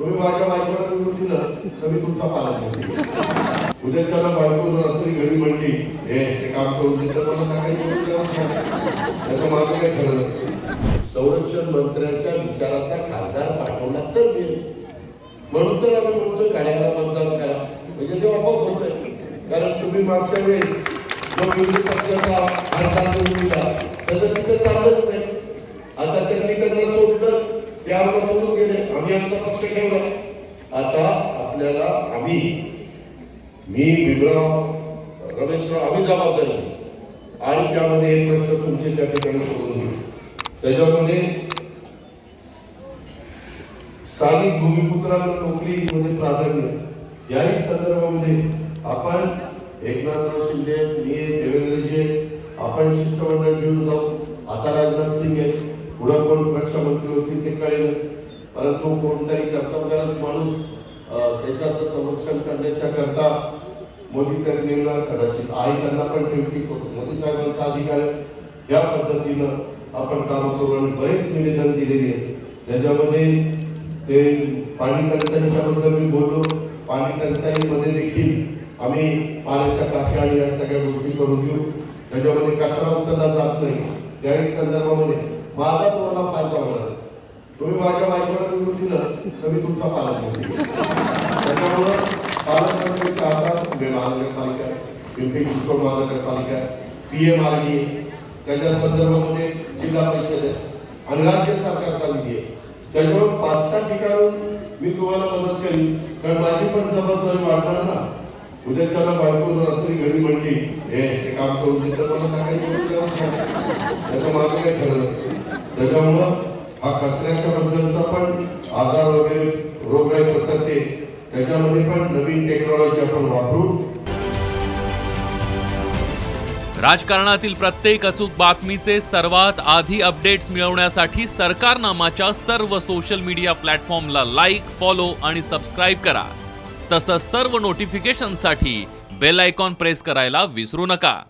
तुम्ही माझ्या बायकोला निवडून दिलं तर मी तुमचा पालक होईल उद्याच्याला बायको रात्री घरी म्हणली हे ते काम करून दे तर मला सकाळी त्याचं माझं काही खरं संरक्षण मंत्र्याच्या विचाराचा खासदार पाठवला तर मिळेल. म्हणून तर आम्ही म्हणतोय गाड्याला मतदान करा. म्हणजे ते आपोआप होतोय. कारण तुम्ही मागच्या वेळेस जो विरोधी पक्षाचा खासदार निवडून दिला त्याचं तिथं चाललंच नाही. आता त्यांनी त्यांना सोडलं ते आम्हाला सोडून गेले. आम्ही आमचा पक्ष ठेवला. आता आपल्याला आम्ही मी बिबराव रमेशराव आम्ही जबाबदारी आणि त्यामध्ये एक प्रश्न तुमचे त्या ठिकाणी सोडून घेऊ त्याच्यामध्ये स्थानिक भूमिपुत्रांना नोकरीमध्ये प्राधान्य. याही संदर्भामध्ये आपण एकनाथराव शिंदे मी देवेंद्रजी आपण शिष्टमंडळ घेऊन जाऊ. आता राजनाथ सिंग आहे पुढं कोण रक्षामंत्री होतील ते कळेल परंतु कोणतरी कर्तव्यरत माणूस देशाचं संरक्षण करण्याच्या करता मोदी साहेब नेमणार कदाचित. आई त्यांना पण ठेवती मोदी साहेबांचा अधिकार या पद्धतीनं आपण काम करू आणि बरेच निवेदन दिलेले आहे त्याच्यामध्ये ते पाणी टंचाईच्या बद्दल मी बोललो. पाणी टंचाईमध्ये देखील आम्ही पाण्याच्या टाक्या आणि या सगळ्या गोष्टी करून घेऊ. त्याच्यामध्ये कचरा उचलला जात नाही. त्याही संदर्भामध्ये माझा तुम्हाला फायदा होणार. तुम्ही माझ्या बायकोला निवडून दिलं तर मी तुमचा पालक त्याच्यामुळं पालकमंत्र्यांच्या हातात पुणे महानगरपालिका पिंपरी चिंचवड महानगरपालिका पी एम आर डी त्याच्या संदर्भामध्ये जिल्हा परिषद आहे आणि राज्य सरकारचा निधी आहे. त्याच्यामुळे पाच सहा ठिकाणून मी तुम्हाला मदत करीन. कारण माझी पण जबाबदारी वाढणार ना. उद्याच्याला बायको रात्री घरी म्हणली हे ते काम करून दे तर मला सांगायचं त्याचं माझं काही खरं नाही. त्याच्यामुळं हा कचऱ्याच्या बद्दलचा पण आजार वगैरे रोगराई पसरते. त्याच्यामध्ये पण नवीन टेक्नॉलॉजी आपण वापरू. राजकारणातील प्रत्येक अचूक बातमीचे सर्वात आधी अपडेट्स मिळवण्यासाठी सरकारनामाच्या सर्व सोशल मीडिया प्लॅटफॉर्मला लाईक फॉलो आणि सबस्क्राईब करा. तसंच सर्व नोटिफिकेशनसाठी बेल आयकॉन प्रेस करायला विसरू नका.